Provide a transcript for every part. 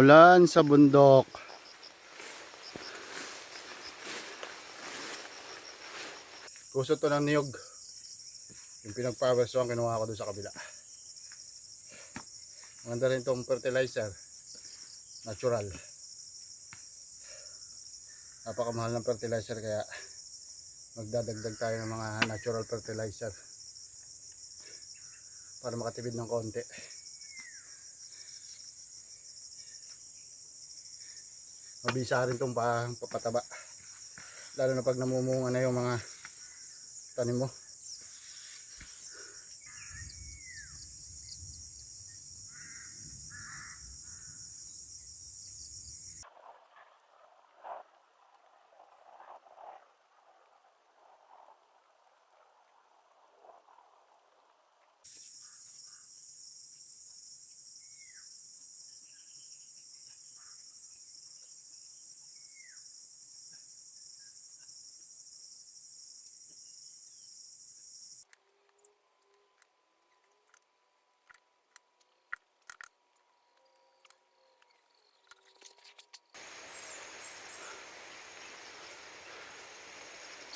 Maulan sa bundok. Kuso to ng niyog. Yung pinagpawesto ang kinuha ko doon sa kabila. Maganda rin itong fertilizer. Natural. Napakamahal ng fertilizer kaya magdadagdag tayo ng mga natural fertilizer para makatipid ng konti. Mabisa rin itong pa, papataba. Lalo na pag namumunga na yung mga tanim mo.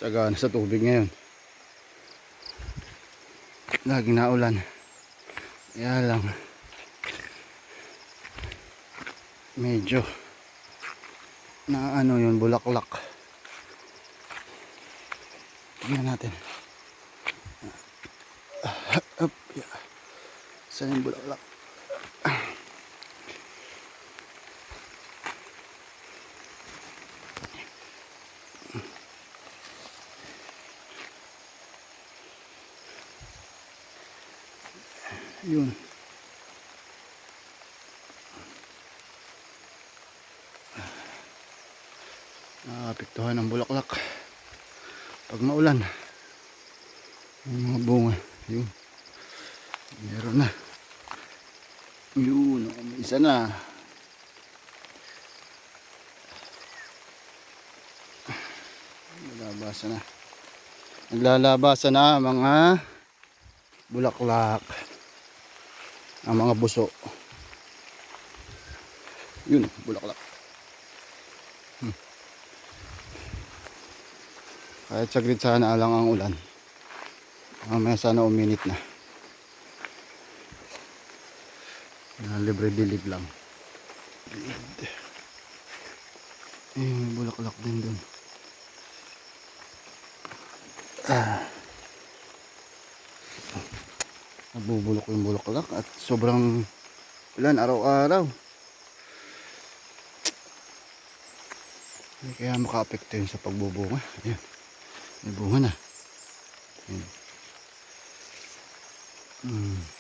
Tsaga na sa tubig ngayon. Laging naulan. Kaya lang. Medyo na ano yun, bulaklak. Tingnan natin. Ah, Up, yeah. Saan yung bulaklak? Yun. Naapektuhan ng bulaklak. Pag maulan. Yung mga bunga. Yun. Meron na. Yun. oh, isa na. Naglalabasan na. Naglalabasan na mga bulaklak ang mga buso. Yun, bulaklak. Hmm. Kahit saglit sana lang ang ulan. Mamaya sana uminit na. Na libre dilig lang. Eh, may bulaklak din dun. Nabubulok yung bulaklak at sobrang ulan araw-araw. Kaya maka-apekto yun sa pagbubunga. Ayan. May bunga na. Ayan. Hmm.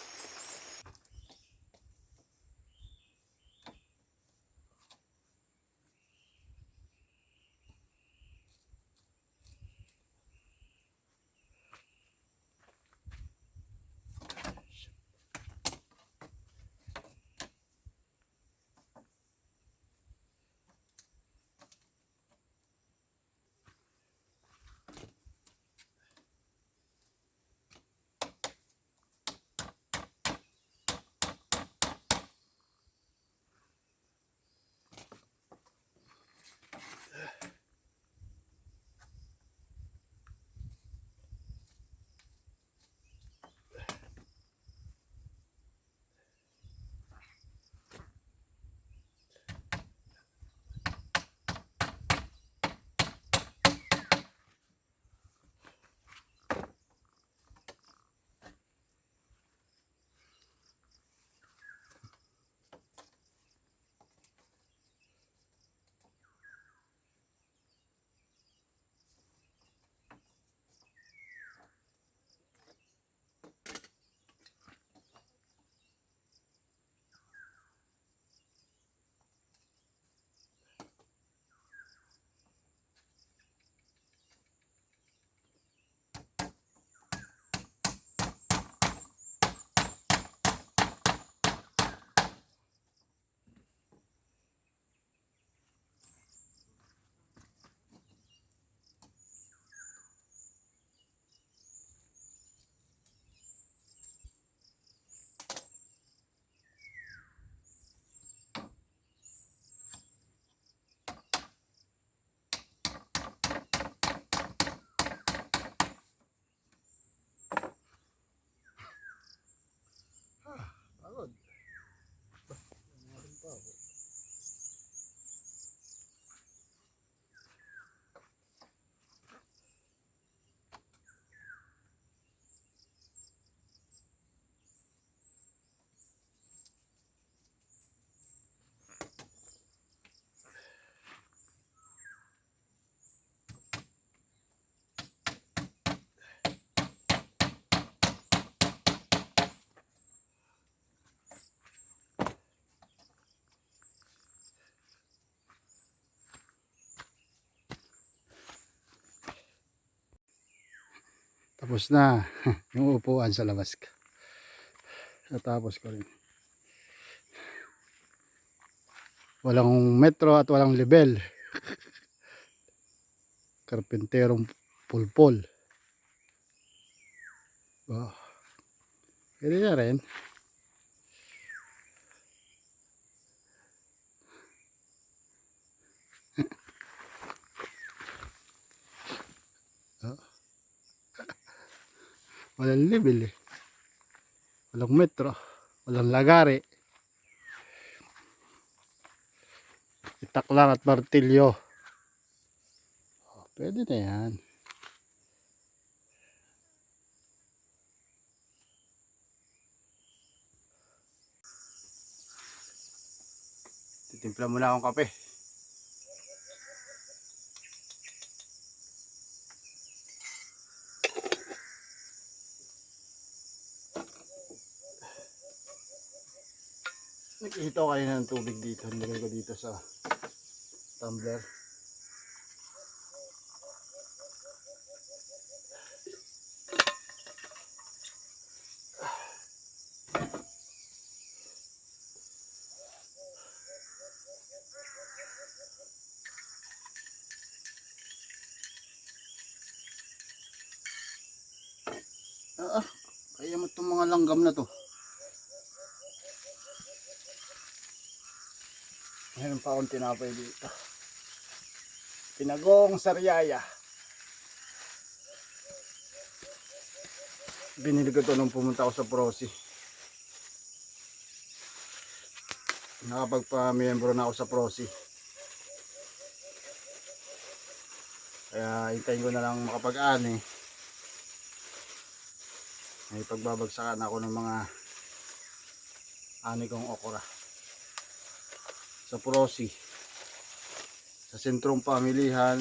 Tapos na yung upuan sa labas ka. Natapos ko rin. Walang metro at walang level. Karpenterong pulpol. Oh. Pwede na rin. Walang level eh. Walang metro. Walang lagari. Itaklar at martilyo. Oh, pwede na yan. Titimpla muna akong kape. Ko kayo ng tubig dito. Nilagay ko dito sa tumbler. Ah, ah, kaya mo itong mga langgam na to. Meron pa akong tinapay dito. Pinagong sariaya. Binili ko to nung pumunta ako sa Prosi. Nakapagpa-membro na ako sa Prosi. Kaya hintayin ko na lang makapag-ani. May pagbabagsakan ako ng mga ani kong okra sa Prosi sa sentrong pamilihan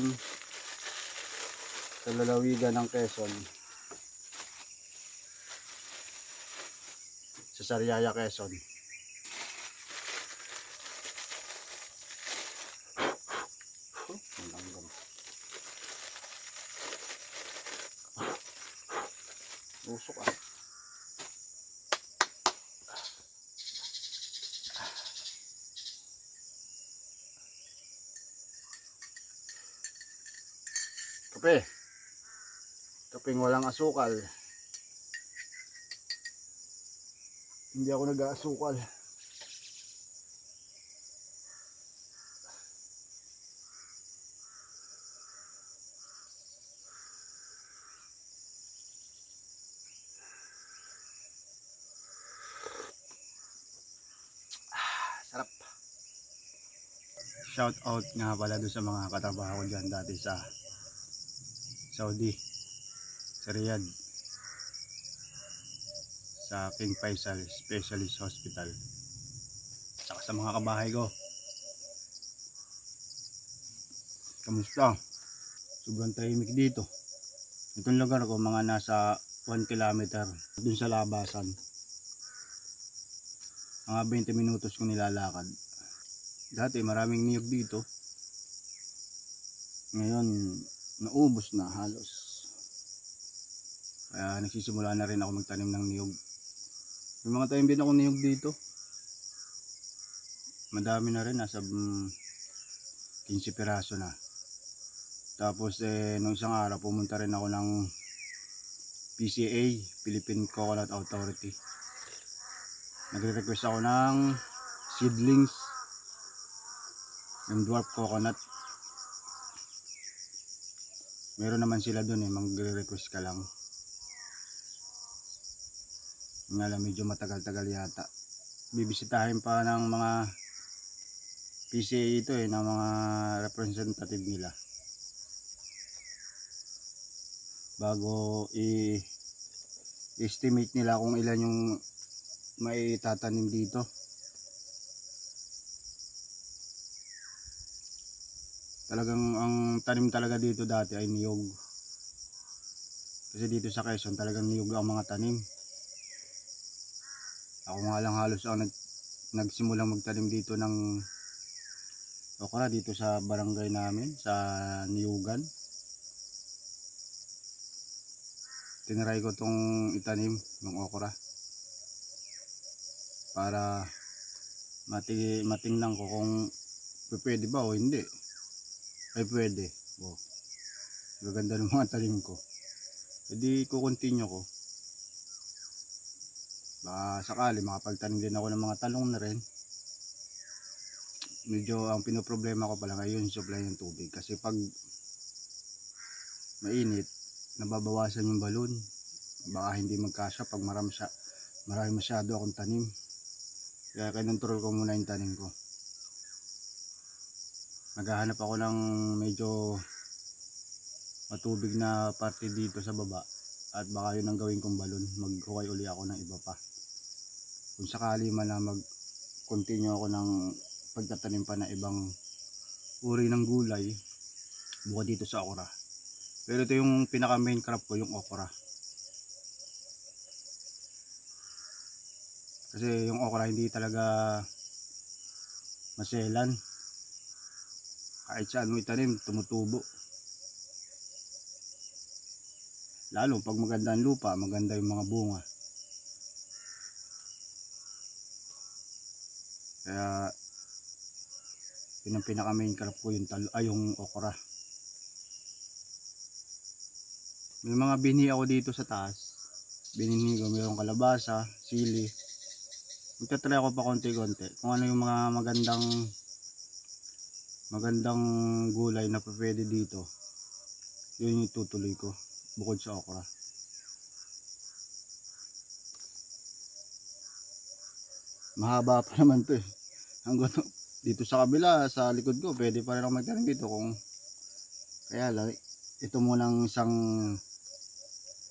sa lalawigan ng Quezon. Sa Sariaya Quezon Kape. Kapeng walang asukal. Hindi ako nag-aasukal. Ah. Shout out nga pala doon sa mga katrabaho ko dyan dati sa Saudi sa Riyadh sa King Faisal Specialist Hospital. Saka sa mga kabahay ko. Kamusta? Sobrang tahimik dito. Itong lugar ko mga nasa 1 kilometer dun sa labasan. Mga 20 minutos ko nilalakad. Dati maraming niyog dito. Ngayon naubos na halos. Kaya nagsisimula na rin ako magtanim ng niyog. May mga tanim din ako niyog dito. Madami na rin nasa mm, 15 piraso na. Tapos eh nung isang araw pumunta rin ako ng PCA Philippine Coconut Authority. Nagre-request ako ng seedlings ng dwarf coconut meron naman sila dun eh magre-request ka lang. Nga lang medyo matagal-tagal yata. Bibisitahin pa ng mga PCA ito eh ng mga representative nila. Bago i estimate nila kung ilan yung may tatanim dito talagang ang tanim talaga dito dati ay niyog. Kasi dito sa Quezon talagang niyog ang mga tanim. Ako nga lang halos ang nag, nagsimulang magtanim dito ng okra dito sa barangay namin sa Niyugan. Tinry ko tong itanim ng okra para mati matingnan ko kung pwede ba o hindi ay pwede. Oh. gaganda ng mga talim ko. Edi kukontinue ko. Baka sakali makapagtanim din ako ng mga talong na rin. Medyo ang pinoproblema ko pala ngayon supply ng tubig. Kasi pag mainit nababawasan yung balon baka hindi magkasya pag marami, siya, marami masyado akong tanim. Kaya kinontrol ko muna yung tanim ko naghahanap ako ng medyo matubig na parte dito sa baba. At baka yun ang gawin kong balon. Maghuway uli ako ng iba pa. Kung sakali man na mag continue ako ng pagtatanim pa na ibang uri ng gulay bukod dito sa okra. Pero ito yung pinaka main crop ko yung okra. Kasi yung okra hindi talaga maselan kahit saan mo itanim tumutubo. Lalo pag maganda ang lupa maganda yung mga bunga. Kaya yun ang pinaka main crop ko yung, talo, ay, yung okra. May mga binhi ako dito sa taas. Binhi ko mayroong kalabasa sili. Magtatry ako pa konti-konti kung ano yung mga magandang magandang gulay na pwede dito. Yun yung tutuloy ko bukod sa okra. Mahaba pa naman to eh. Hanggang dito sa kabila sa likod ko pwede pa rin ako magtanim dito kung kaya lang ito munang isang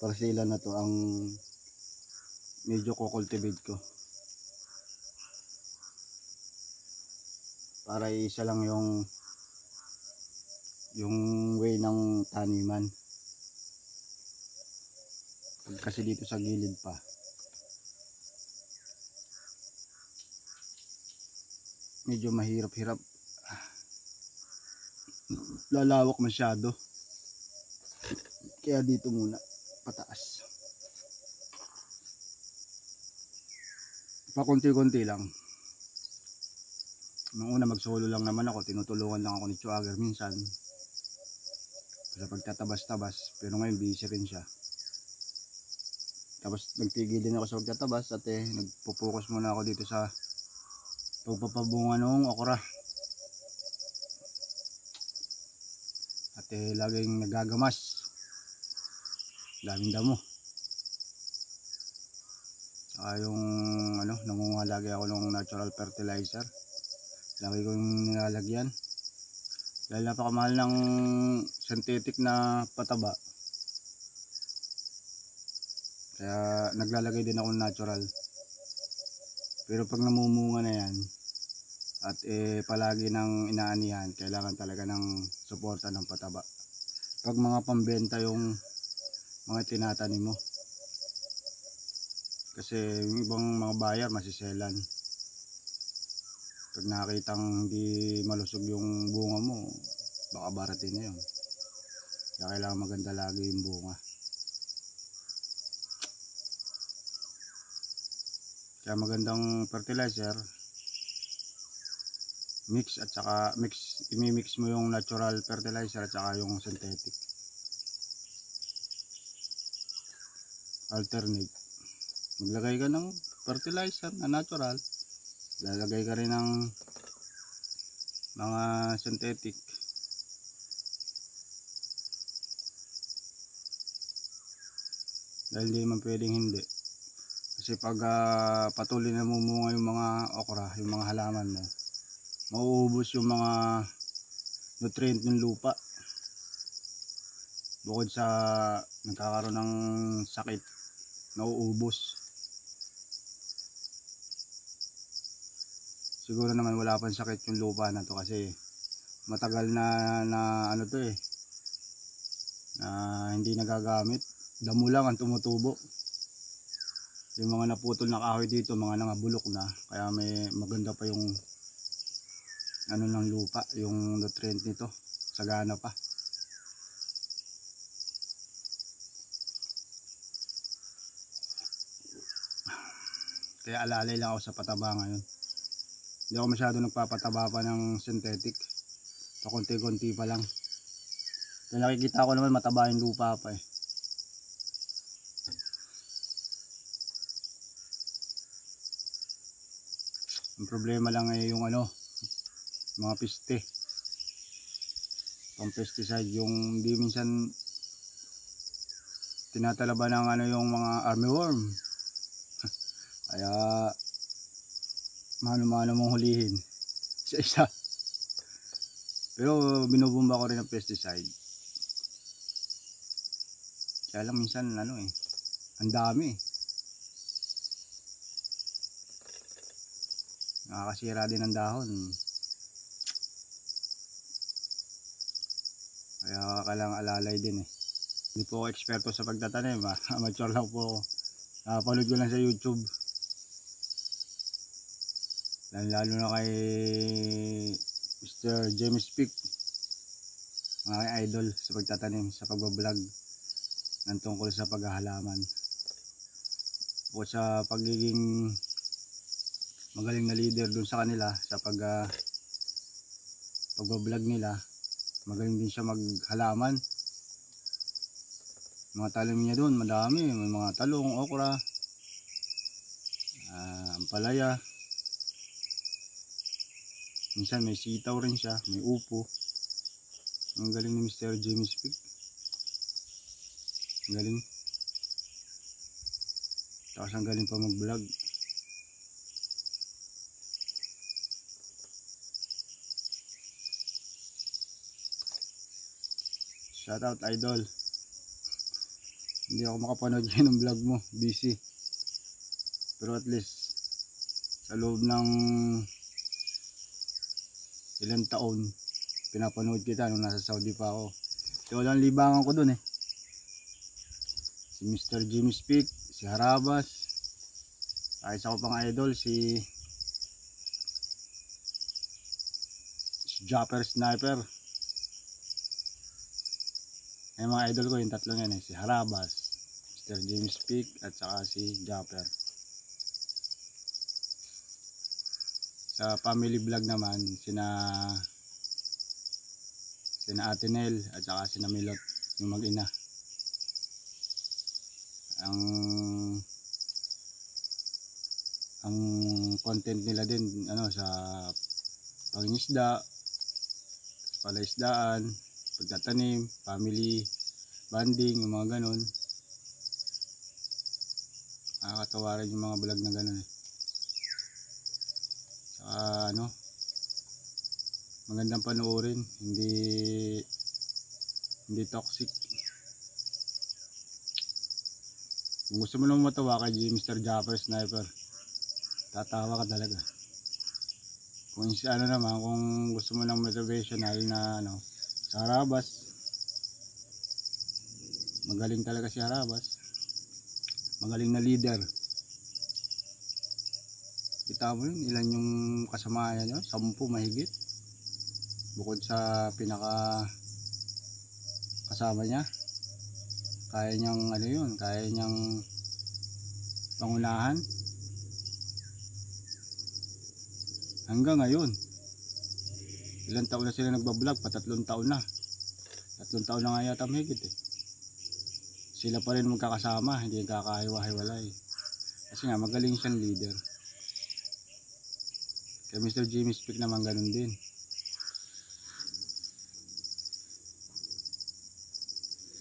parsila na to ang medyo ko-cultivate ko para isa lang yung yung way ng taniman. Kasi dito sa gilid pa. Medyo mahirap-hirap. Lalawak masyado. Kaya dito muna pataas. Pakunti-kunti lang nung una magsolo lang naman ako. Tinutulungan lang ako ni Chuager minsan. Sa pagtatabas-tabas. Pero ngayon busy rin siya. Tapos nagtigil din ako sa pagtatabas at eh nagpo-focus muna ako dito sa pagpapabunga ng okra. At eh laging nagagamas. Daming damo. Saka yung ano nangunga lagi ako ng natural fertilizer lagi kong nilalagyan. Dahil napakamahal ng synthetic na pataba. Kaya naglalagay din ako ng natural. Pero pag namumunga na yan at eh palagi nang inaanihan kailangan talaga ng suporta ng pataba. Pag mga pambenta yung mga tinatanim mo. Kasi yung ibang mga buyer masiselan pag nakitang hindi malusog yung bunga mo baka baratin na yun. Kaya kailangan maganda lagi yung bunga. Kaya magandang fertilizer mix at saka mix imimix mo yung natural fertilizer at saka yung synthetic. Alternate. Maglagay ka ng fertilizer na natural lalagay ka rin ng mga synthetic. Dahil hindi man pwedeng hindi. Kasi pag ah, patuloy na mumunga yung mga okra yung mga halaman mo mauubos yung mga nutrient ng lupa. Bukod sa nagkakaroon ng sakit nauubos siguro naman wala pang sakit yung lupa na to kasi matagal na, na ano to eh na hindi nagagamit. Damo lang ang tumutubo. Yung mga naputol na kahoy dito mga nangabulok na. Kaya may maganda pa yung ano ng lupa yung nutrient nito. Sagana pa. Kaya alalay lang ako sa pataba ngayon. Hindi ako masyado nagpapataba pa ng synthetic. Pakunti-kunti pa lang. Kaya nakikita ko naman mataba yung lupa pa eh. Ang problema lang ay yung ano, mga piste. Pang pesticide, yung hindi minsan tinatalaba ng ano yung mga armyworm. Kaya mano-mano mong hulihin sa isa. Pero binubumba ko rin ng pesticide. Kaya lang minsan ano eh, ang dami eh. Nakakasira din ng dahon. Kaya kailangan alalay din eh. Hindi po ako eksperto sa pagtatanim ha. Amateur lang po ako. Nakapanood ko lang sa YouTube. Lalo, na kay Mr. James Peak. Mga idol sa pagtatanim, sa pagbablog ng tungkol sa paghahalaman. O sa pagiging magaling na leader dun sa kanila sa pag uh, pagbablog nila magaling din siya maghalaman mga talim niya doon madami may mga talong, okra ah, ampalaya minsan may sitaw rin siya may upo ang galing ni Mr. James Pig ang galing tapos ang galing pa mag vlog Shout out idol. Hindi ako makapanood ngayon ng vlog mo. Busy. Pero at least sa loob ng ilang taon pinapanood kita nung nasa Saudi pa ako. Ito lang libangan ko dun eh. Si Mr. Jimmy Speak, si Harabas, ay isa ko pang idol si si Japper Sniper. Ay mga idol ko yung tatlong yan eh. Si Harabas, Mr. James Peak at saka si Japper. Sa family vlog naman, sina sina Ate at saka sina Milot, yung mag-ina. Ang ang content nila din ano sa pangingisda, palaisdaan, pagtatanim, family bonding, yung mga ganun. Nakakatawa rin yung mga vlog na ganun eh. Saka ano, magandang panoorin, hindi hindi toxic. Kung gusto mo naman matawa kay Mr. Japper Sniper, tatawa ka talaga. Kung si ano naman, kung gusto mo ng motivational na ano, sa Harabas. Magaling talaga si Harabas. Magaling na leader. Kita mo yun, ilan yung kasama niya, sampu mahigit. Bukod sa pinaka kasama niya. Kaya niyang ano yun, kaya niyang pangunahan. Hanggang ngayon, ilang taon na sila nagbablog, patatlong taon na. Tatlong taon na nga yata mahigit eh. Sila pa rin magkakasama, hindi kakahiwa-hiwalay. Kasi nga, magaling siyang leader. Kaya Mr. Jimmy Speak naman ganun din.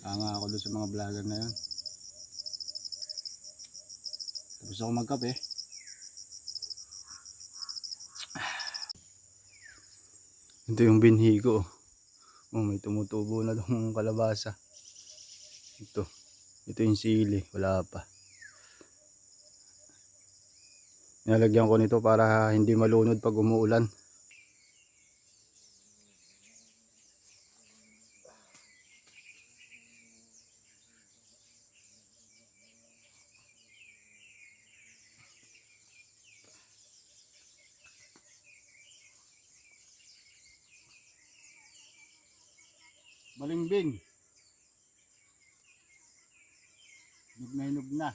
Tanga ako doon sa mga vlogger na yun. Tapos ako magkape. Ito yung binhi ko. Oh, may tumutubo na dong kalabasa. Ito. Ito yung sili. Wala pa. Nalagyan ko nito para hindi malunod pag umuulan. Balimbing. Hinog na hinog na.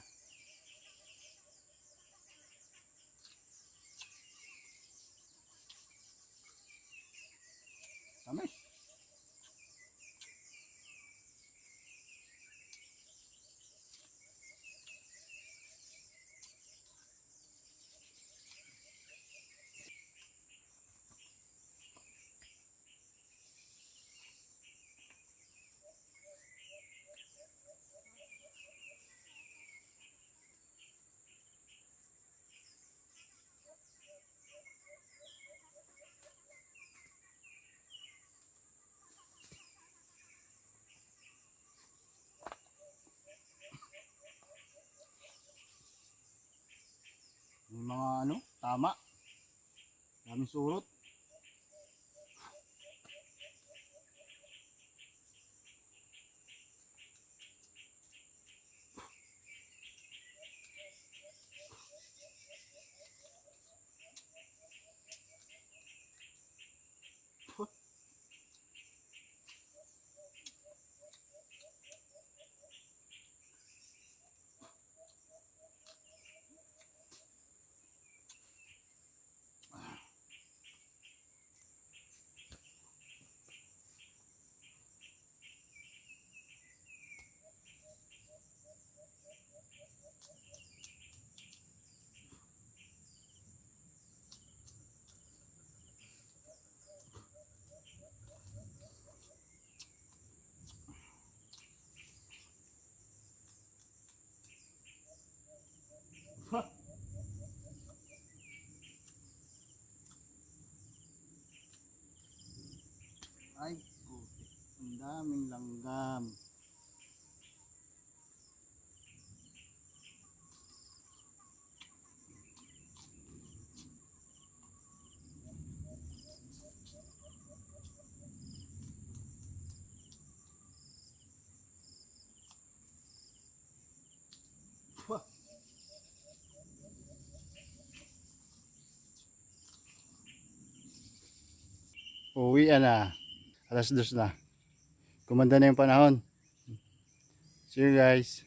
Tama. Daming surot. Ay, puti. Ang daming langgam. Wah. Uwi na. Alas dos na. Kumanda na yung panahon. See you guys.